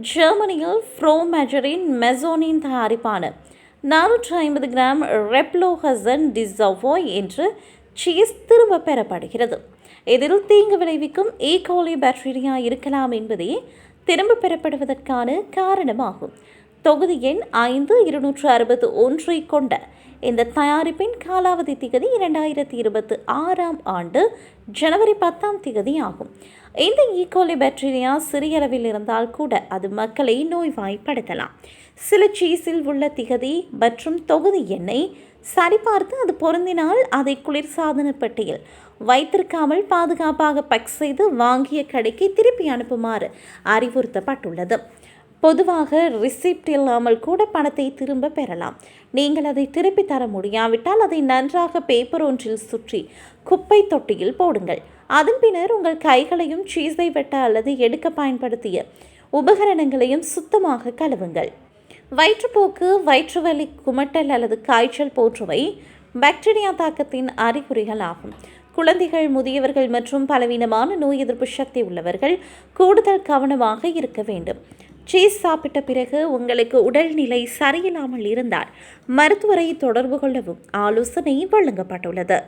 ஜெர்மனியில் ஃப்ரோமேஜரின் மெசோனின் தயாரிப்பான நானூற்று ஐம்பது கிராம் ரெப்லோஹசன் டிசவோய் என்று சீஸ் திரும்ப பெறப்படுகிறது. இதில் தீங்கு விளைவிக்கும் e. ஈகோலி பாக்டீரியா இருக்கலாம் என்பதே திரும்ப பெறப்படுவதற்கான காரணமாகும். தொகுதி எண் ஐந்து இருநூற்று அறுபத்து ஒன்றை கொண்ட இந்த தயாரிப்பின் காலாவதி திகதி இரண்டாயிரத்தி இருபத்தி ஆறாம் ஆண்டு ஜனவரி பத்தாம் திகதி ஆகும். இந்த e. ஈகோலி பாக்டீரியா சிறிய அளவில் இருந்தால் கூட அது மக்களை நோய்வாய்ப்படுத்தலாம். சில சீஸில் உள்ள திகதி மற்றும் தொகுதி எண்ணை சரிபார்த்து அது பொருந்தினால் அதை குளிர்சாதன பெட்டியில் வைத்திருக்காமல் பாதுகாப்பாக பக் செய்து வாங்கிய கடைக்கு திருப்பி அனுப்புமாறு அறிவுறுத்தப்பட்டுள்ளது. பொதுவாக ரிசிப்ட் இல்லாமல் கூட பணத்தை திரும்ப பெறலாம். நீங்கள் அதை திருப்பி தர முடியாவிட்டால் அதை நன்றாக பேப்பர் ஒன்றில் சுற்றி குப்பை தொட்டியில் போடுங்கள். அதன் பின்னர் உங்கள் கைகளையும் சீஸை வெட்ட அல்லது எடுக்க பயன்படுத்திய உபகரணங்களையும் சுத்தமாக கழுவுங்கள். வயிற்றுப்போக்கு வயிற்றுவலி குமட்டல் அல்லது காய்ச்சல் போன்றவை பாக்டீரியா தாக்கத்தின் அறிகுறிகள் ஆகும். குழந்தைகள் முதியவர்கள் மற்றும் பலவீனமான நோய் எதிர்ப்பு சக்தி உள்ளவர்கள் கூடுதல் கவனமாக இருக்க வேண்டும். சீஸ் சாப்பிட்ட பிறகு உங்களுக்கு உடல்நிலை சரியில்லாமல் இருந்தால் மருத்துவரை தொடர்பு கொள்ளவும் ஆலோசனை வழங்கப்பட்டுள்ளது.